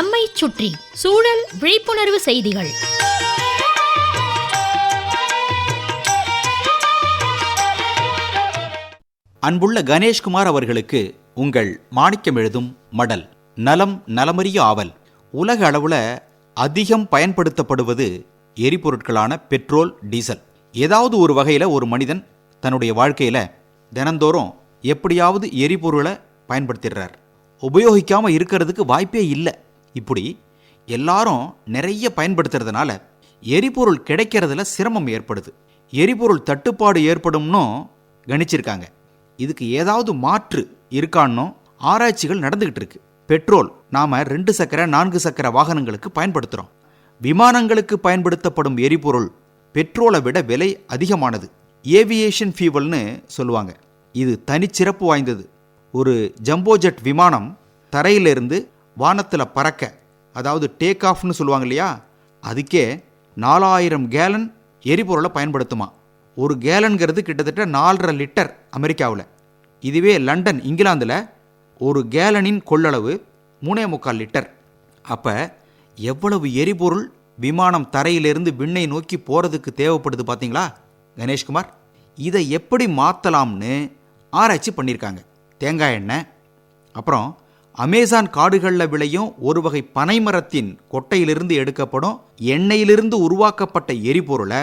நம்மை சுற்றி சூழல் விழிப்புணர்வு செய்திகள். அன்புள்ள கணேஷ்குமார் அவர்களுக்கு உங்கள் மாணிக்கம் எழுதும் மடல் நலம் நலமறிய ஆவல். உலக அளவுல அதிகம் பயன்படுத்தப்படுவது எரிபொருட்களான பெட்ரோல் டீசல். ஏதாவது ஒரு வகையில் ஒரு மனிதன் தன்னுடைய வாழ்க்கையில தினந்தோறும் எப்படியாவது எரிபொருளை பயன்படுத்திடுறார். உபயோகிக்காமல் இருக்கிறதுக்கு வாய்ப்பே இல்லை. இப்படி எல்லாரும் நிறைய பயன்படுத்துறதுனால எரிபொருள் கிடைக்கிறதுல சிரமம் ஏற்படுது. எரிபொருள் தட்டுப்பாடு ஏற்படும்னும் கணிச்சிருக்காங்க. இதுக்கு ஏதாவது மாற்று இருக்கான்னு ஆராய்ச்சிகள் நடந்துகிட்டு இருக்கு. பெட்ரோல் நாம ரெண்டு சக்கர நான்கு சக்கர வாகனங்களுக்கு பயன்படுத்துறோம். விமானங்களுக்கு பயன்படுத்தப்படும் எரிபொருள் பெட்ரோலை விட விலை அதிகமானது. ஏவியேஷன் ஃபியூவல்னு சொல்லுவாங்க. இது தனிச்சிறப்பு வாய்ந்தது. ஒரு ஜம்போஜெட் விமானம் தரையிலிருந்து வானத்தில் பறக்க அதாவது டேக் ஆஃப்னு சொல்லுவாங்க இல்லையா? அதுக்கே நாலாயிரம் கேலன் எரிபொருளை பயன்படுத்துமா? ஒரு கேலன்கிறது கிட்டத்தட்ட நாலரை லிட்டர் அமெரிக்காவில். இதுவே லண்டன் இங்கிலாந்தில் ஒரு கேலனின் கொள்ளளவு மூணே முக்கால் லிட்டர் அப்போ எவ்வளவு எரிபொருள் விமானம் தரையிலிருந்து விண்ணை நோக்கி போகிறதுக்கு தேவைப்படுது பார்த்தீங்களா கணேஷ்குமார்? இதை எப்படி மாற்றலாம்னு ஆராய்ச்சி பண்ணியிருக்காங்க தேங்காய் எண்ணெய் அப்புறம் அமேசான் காடுகளில் விளையும் ஒரு வகை பனைமரத்தின் கொட்டையிலிருந்து எடுக்கப்படும் எண்ணெயிலிருந்து உருவாக்கப்பட்ட எரிபொருளை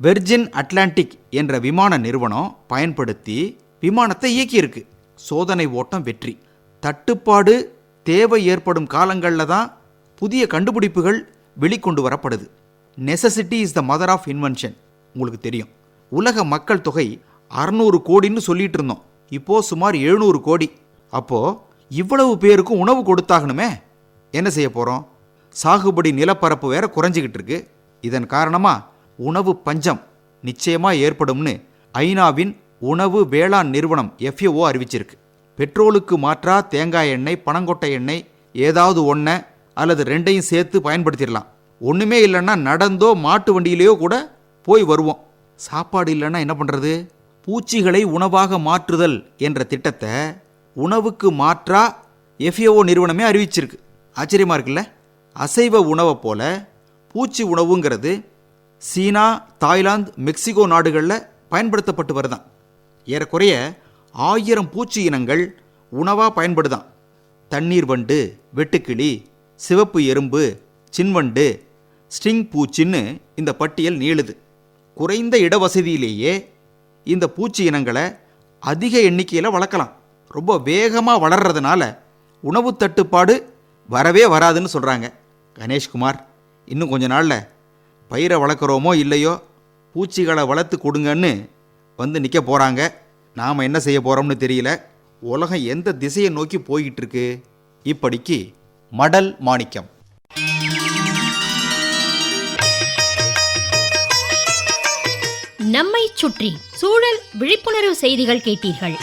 வெர்ஜின் அட்லாண்டிக் என்ற விமான நிறுவனம் பயன்படுத்தி விமானத்தை இயக்கியிருக்கு. சோதனை ஓட்டம் வெற்றி. தட்டுப்பாடு தேவை ஏற்படும் காலங்களில் தான் புதிய கண்டுபிடிப்புகள் வெளிக்கொண்டு வரப்படுது. Necessity is the mother of invention உங்களுக்கு தெரியும். உலக மக்கள் தொகை அறநூறு கோடின்னு சொல்லிட்டு இருந்தோம். இப்போது சுமார் எழுநூறு கோடி. அப்போது இவ்வளவு பேருக்கும் உணவு கொடுத்தாகணுமே? என்ன செய்ய போகிறோம் சாகுபடி நிலப்பரப்பு வேற குறைஞ்சிக்கிட்டு இருக்கு. இதன் காரணமாக உணவு பஞ்சம் நிச்சயமாக ஏற்படும்னு ஐநாவின் உணவு வேளாண் நிறுவனம் எஃப்ஏஓ அறிவிச்சிருக்கு. பெட்ரோலுக்கு மாற்றா தேங்காய் எண்ணெய் பனங்கொட்டை எண்ணெய் ஏதாவது ஒன்றை அல்லது ரெண்டையும் சேர்த்து பயன்படுத்திடலாம். ஒன்றுமே இல்லைன்னா நடந்தோ மாட்டு வண்டியிலேயோ கூட போய் வருவோம். சாப்பாடு இல்லைன்னா என்ன பண்ணுறது பூச்சிகளை உணவாக மாற்றுதல் என்ற திட்டத்தை உணவுக்கு மாற்றா எஃப்ஏஓ நிறுவனமே அறிவிச்சிருக்கு. ஆச்சரியமாக இருக்குல்ல? அசைவ உணவை போல பூச்சி உணவுங்கிறது சீனா தாய்லாந்து மெக்சிகோ நாடுகளில் பயன்படுத்தப்பட்டு வருதான். ஏறக்குறைய ஆயிரம் பூச்சி இனங்கள் உணவாக பயன்படுதான். தண்ணீர் வண்டு வெட்டுக்கிளி சிவப்பு எறும்பு சின்வண்டு ஸ்ட்ரிங் பூச்சின்னு இந்த பட்டியல் நீளுது. குறைந்த இடவசதியிலேயே இந்த பூச்சி இனங்களை அதிக எண்ணிக்கையில் வளர்க்கலாம். ரொம்ப வேகமாக வளர்றதுனால உணவு தட்டுப்பாடு வரவே வராதுன்னு சொல்கிறாங்க கணேஷ்குமார் இன்னும் கொஞ்ச நாளில் பயிரை வளர்க்குறோமோ இல்லையோ பூச்சிகளை வளர்த்து கொடுங்கன்னு வந்து நிற்க போகிறாங்க நாம் என்ன செய்ய போகிறோம்னு தெரியல. உலகம் எந்த திசையை நோக்கி போய்கிட்டுருக்கு இப்படிக்கு மடல் மாணிக்கம். நம்மை சுற்றி சூழல் விழிப்புணர்வு செய்திகள் கேட்டீர்கள்.